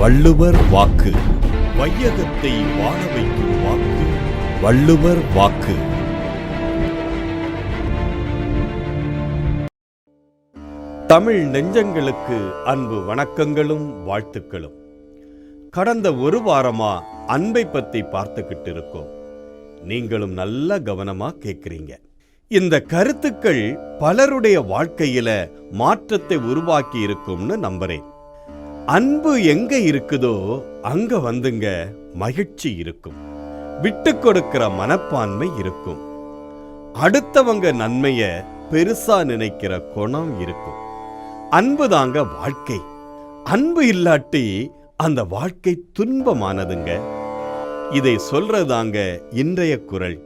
வள்ளுவர் வாக்கு. வையகத்தை வாழ வைக்கும் வாக்கு. வள்ளுவர் வாக்கு. தமிழ் நெஞ்சங்களுக்கு அன்பு வணக்கங்களும் வாழ்த்துக்களும். கடந்த ஒரு வாரமா அன்பை பத்தி பார்த்துக்கிட்டு இருக்கோம் நீங்களும் நல்ல கவனமா கேட்குறீங்க இந்த கருத்துக்கள் பலருடைய வாழ்க்கையில மாற்றத்தை உருவாக்கி இருக்கும்னு நம்புறேன். அன்பு எங்க இருக்குதோ அங்க வந்துங்க மகிழ்ச்சி இருக்கும். விட்டு கொடுக்கிற மனப்பான்மை இருக்கும். அடுத்தவங்க நன்மைய பெருசா நினைக்கிற குணம் இருக்கும். அன்பு தாங்க வாழ்க்கை. அன்பு இல்லாட்டி அந்த வாழ்க்கை துன்பமானதுங்க. இதை சொல்றதாங்க இன்றைய குரல்.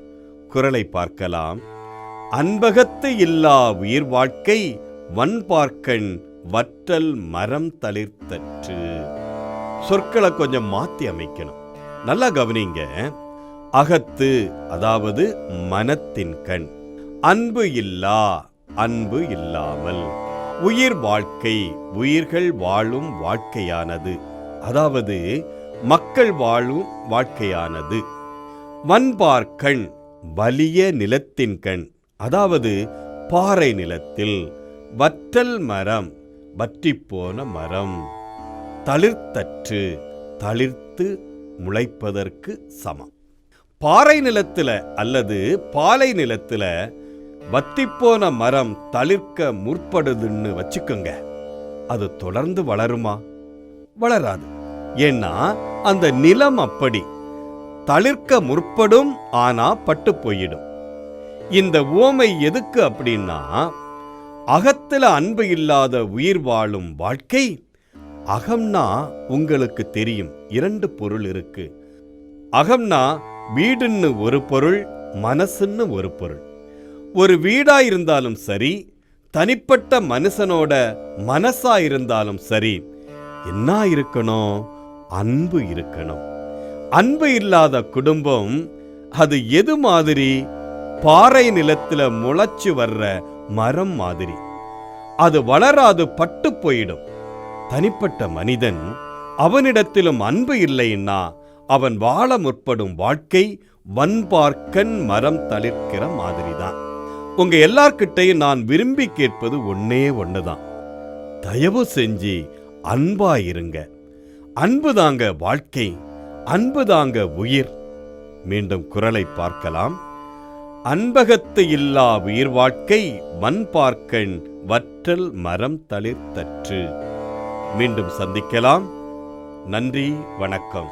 குரலை பார்க்கலாம். அன்பகத்து இல்லா உயிர் வாழ்க்கை வன்பார்க்கண் வற்றல் மரம் தளிர்த்தற்று. சொற்களை கொஞ்சம் மாற்றி அமைக்கணும். நல்லா கவனிங்க. அகத்து அதாவது மனத்தின் கண். அன்பு இல்லா அன்பு இல்லாமல். உயிர் வாழ்க்கை உயிர்கள் வாழும் வாழ்க்கையானது. அதாவது மக்கள் வாழும் வாழ்க்கையானது. வன்பார் கண் வலிய நிலத்தின் கண். அதாவது பாறை நிலத்தில். வற்றல் மரம் வற்றிப்போன மரம். தளிர்த்தற்று தளிர்த்து முளைப்பதற்கு சமம். பாறை நிலத்துல அல்லது பாலை நிலத்துல வத்திப்போன மரம் தளிர்க்க முற்படுதுன்னு வச்சுக்கோங்க. அது தொடர்ந்து வளருமா? வளராது. ஏன்னா அந்த நிலம் அப்படி தளிர்க்க முற்படும் ஆனா பட்டு போயிடும். இந்த ஓமை எதுக்கு அப்படின்னா அகத்துல அன்பு இல்லாத உயிர் வாழும் வாழ்க்கை? அகம்னா உங்களுக்கு தெரியும் இரண்டு பொருள் இருக்கு. அகம்னா வீடுன்னு ஒரு பொருள் மனசுன்னு ஒரு பொருள். ஒரு வீடா இருந்தாலும் சரி தனிப்பட்ட மனுஷனோட மனசா இருந்தாலும் சரி என்ன இருக்கணும்? அன்பு இருக்கணும். அன்பு இல்லாத குடும்பம் அது எது மாதிரி? பாறை நிலத்துல முளைச்சு வர்ற மரம் மாதிரி. அது வளராது பட்டு போயிடும். தனிப்பட்ட மனிதன் அவனிடத்திலும் அன்பு இல்லைன்னா அவன் வாழ முற்படும் வாழ்க்கை வன்பார்க்கன் மரம் தளிர்க்கிற மாதிரிதான். உங்க எல்லார்கிட்டையும் நான் விரும்பி கேட்பது ஒன்னே ஒண்ணுதான். தயவு செஞ்சு அன்பா இருங்க அன்பு தாங்க வாழ்க்கை அன்பு தாங்க உயிர். மீண்டும் குரலை பார்க்கலாம். அன்பகத்து இல்லா உயிர் வாழ்க்கை வன்பார்க்கண் வற்றல் மரம் தளிர்த்தற்று மீண்டும் சந்திக்கலாம். நன்றி வணக்கம்.